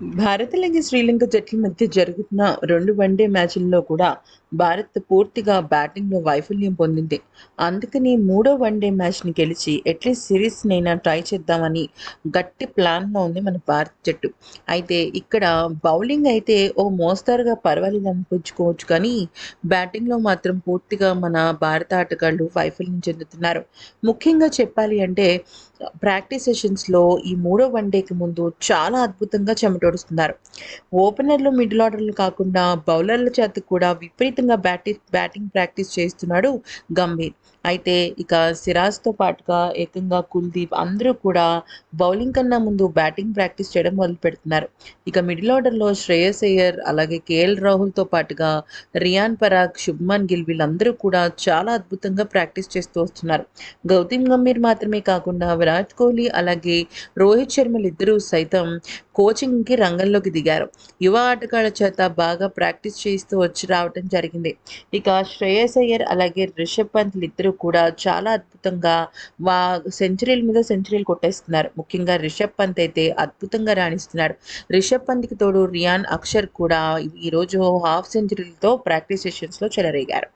భారత్ శ్రీలంక జట్ల మధ్య జరుగుతున్న రెండు వన్డే మ్యాచ్ల్లో కూడా భారత్ పూర్తిగా బ్యాటింగ్లో వైఫల్యం పొందింది. అందుకని మూడో వన్డే మ్యాచ్ని గెలిచి అట్లీస్ట్ సిరీస్నైనా ట్రై చేద్దామని గట్టి ప్లాన్లో ఉంది మన భారత్ జట్టు. అయితే ఇక్కడ బౌలింగ్ అయితే ఓ మోస్తారుగా పర్వాలేదు అనిపించుకోవచ్చు కానీ బ్యాటింగ్లో మాత్రం పూర్తిగా మన భారత ఆటగాళ్ళు వైఫల్యం చెందుతున్నారు. ముఖ్యంగా చెప్పాలి అంటే ప్రాక్టీస్ సెషన్స్లో ఈ మూడో వన్డేకి ముందు చాలా అద్భుతంగా చెమటోడుస్తున్నారు ఓపెనర్లు మిడిల్ ఆర్డర్లు కాకుండా బౌలర్ల చేత కూడా విపరీతంగా బ్యాటి బ్యాటింగ్ ప్రాక్టీస్ చేస్తున్నాడు గంభీర్. అయితే ఇక సిరాజ్తో పాటుగా ఏకంగా కుల్దీప్ అందరూ కూడా బౌలింగ్ కన్నా ముందు బ్యాటింగ్ ప్రాక్టీస్ చేయడం మొదలు పెడుతున్నారు. ఇక మిడిల్ ఆర్డర్లో శ్రేయస్ అయ్యర్ అలాగే కేఎల్ రాహుల్తో పాటుగా రియాన్ పరాగ్ శుభ్మన్ గిల్ వీళ్ళందరూ కూడా చాలా అద్భుతంగా ప్రాక్టీస్ చేస్తూ వస్తున్నారు. గౌతమ్ గంభీర్ మాత్రమే కాకుండా విరాట్ కోహ్లీ అలాగే రోహిత్ శర్మలు ఇద్దరూ సైతం కోచింగ్కి రంగంలోకి దిగారు. యువ ఆటగాళ్ళ చేత బాగా ప్రాక్టీస్ చేస్తూ వచ్చి రావటం జరిగింది. ఇక శ్రేయస్ అయ్యర్ అలాగే రిషబ్ పంత్లు ఇద్దరు కూడా చాలా అద్భుతంగా వా సెంచరీల మీద సెంచరీలు కొట్టేస్తున్నారు ముఖ్యంగా రిషబ్ పంత్ అయితే అద్భుతంగా రాణిస్తున్నాడు. రిషబ్ పంత్కి తోడు రియాన్ అక్షర్ కూడా ఈరోజు హాఫ్ సెంచరీలతో ప్రాక్టీస్ సెషన్స్లో చెలరేగారు.